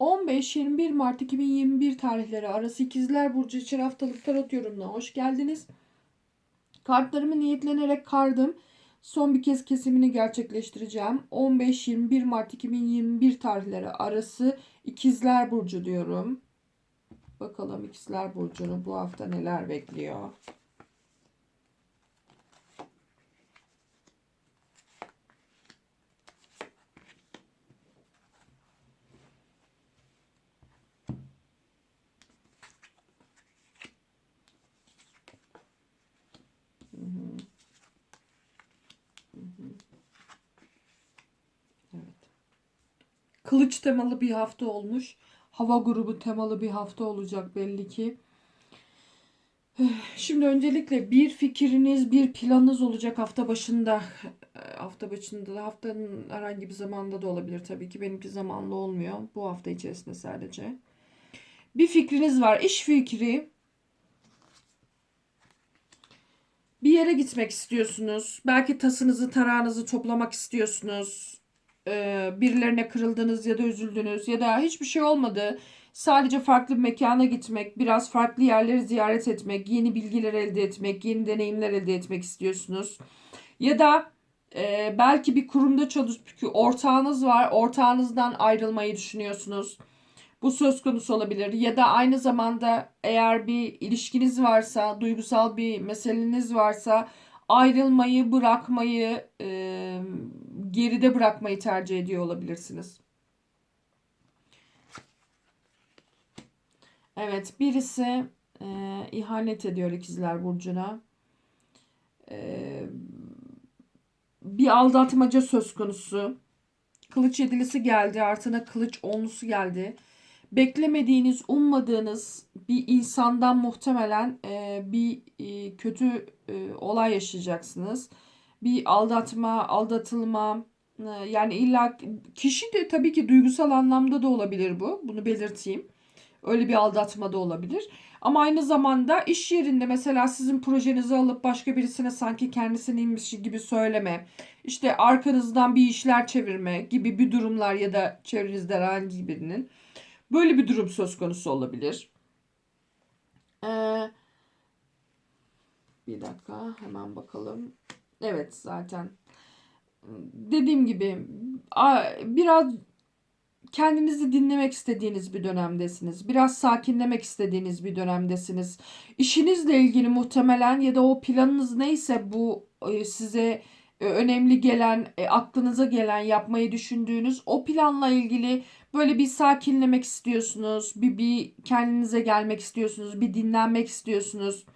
15-21 Mart 2021 tarihleri arası İkizler Burcu için haftalık tarot yorumuna hoş geldiniz. Kartlarımı niyetlenerek kardım. Son bir kez kesimini gerçekleştireceğim. 15-21 Mart 2021 tarihleri arası İkizler Burcu diyorum. Bakalım İkizler Burcu'nu bu hafta neler bekliyor. Evet. Kılıç temalı bir hafta olmuş. Hava grubu temalı bir hafta olacak belli ki. Şimdi öncelikle bir fikriniz, bir planınız olacak hafta başında. Hafta başında da haftanın herhangi bir zamanda da olabilir tabii ki. Benimki zamanlı olmuyor. Bu hafta içerisinde sadece. Bir fikriniz var. iş fikri. Bir yere gitmek istiyorsunuz. Belki tasınızı, tarağınızı toplamak istiyorsunuz. Ee, birilerine kırıldınız ya da üzüldünüz ya da hiçbir şey olmadı. Sadece farklı bir mekana gitmek, biraz farklı yerleri ziyaret etmek, yeni bilgiler elde etmek, yeni deneyimler elde etmek istiyorsunuz. Ya da e, belki bir kurumda çalışıp ortağınız var, ortağınızdan ayrılmayı düşünüyorsunuz. Bu söz konusu olabilir. Ya da aynı zamanda eğer bir ilişkiniz varsa, duygusal bir meseleniz varsa ayrılmayı, bırakmayı, e, geride bırakmayı tercih ediyor olabilirsiniz. Evet, birisi e, ihanet ediyor ikizler burcuna. E, bir aldatmaca söz konusu. Kılıç yedilisi geldi, artına kılıç onlusu geldi. Beklemediğiniz, ummadığınız bir insandan muhtemelen e, bir e, kötü e, olay yaşayacaksınız. Bir aldatma, aldatılma, e, yani illa kişi de tabii ki duygusal anlamda da olabilir bu. Bunu belirteyim. Öyle bir aldatma da olabilir. Ama aynı zamanda iş yerinde mesela sizin projenizi alıp başka birisine sanki kendisiniymiş gibi söyleme. işte arkanızdan bir işler çevirme gibi bir durumlar ya da çevrenizde herhangi birinin. Böyle bir durum söz konusu olabilir. Ee, bir dakika hemen bakalım. Evet zaten dediğim gibi biraz kendinizi dinlemek istediğiniz bir dönemdesiniz. Biraz sakinlemek istediğiniz bir dönemdesiniz. İşinizle ilgili muhtemelen ya da o planınız neyse bu e, size önemli gelen, e, aklınıza gelen, yapmayı düşündüğünüz o planla ilgili böyle bir sakinlemek istiyorsunuz. Bir, bir kendinize gelmek istiyorsunuz. Bir dinlenmek istiyorsunuz.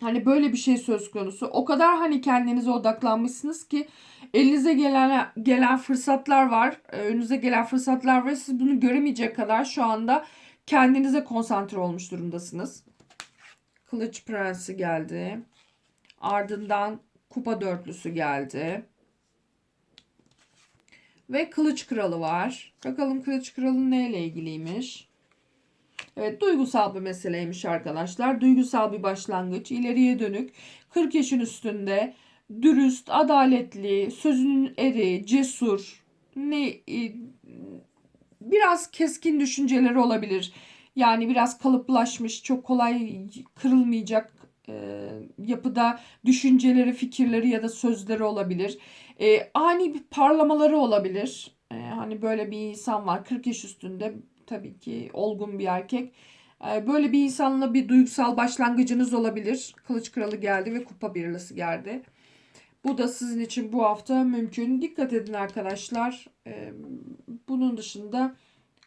Hani böyle bir şey söz konusu. O kadar hani kendinize odaklanmışsınız ki elinize gelen gelen fırsatlar var. E, önünüze gelen fırsatlar var. Siz bunu göremeyecek kadar şu anda kendinize konsantre olmuş durumdasınız. Kılıç Prensi geldi. Ardından Kupa Dörtlüsü geldi. Ve Kılıç Kralı var. Bakalım Kılıç Kralı neyle ilgiliymiş? Evet duygusal bir meseleymiş arkadaşlar. Duygusal bir başlangıç. ileriye dönük. 40 yaşın üstünde. Dürüst, adaletli, sözünün eri, cesur. Ne e, biraz keskin düşünceleri olabilir. Yani biraz kalıplaşmış, çok kolay kırılmayacak e, yapıda düşünceleri, fikirleri ya da sözleri olabilir. E, ani bir parlamaları olabilir. E, hani böyle bir insan var 40 yaş üstünde tabii ki olgun bir erkek. E, böyle bir insanla bir duygusal başlangıcınız olabilir. Kılıç Kralı geldi ve Kupa Birlisi geldi. Bu da sizin için bu hafta mümkün. Dikkat edin arkadaşlar. E, bunun dışında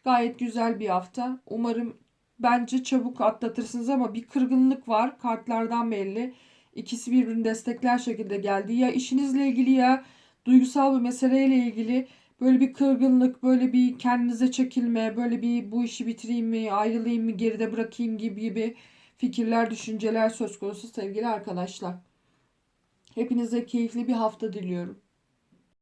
gayet güzel bir hafta. Umarım bence çabuk atlatırsınız ama bir kırgınlık var. Kartlardan belli. İkisi birbirini destekler şekilde geldi. Ya işinizle ilgili ya duygusal bir meseleyle ilgili böyle bir kırgınlık, böyle bir kendinize çekilme, böyle bir bu işi bitireyim mi, ayrılayım mı, geride bırakayım gibi gibi fikirler, düşünceler söz konusu sevgili arkadaşlar. Hepinize keyifli bir hafta diliyorum.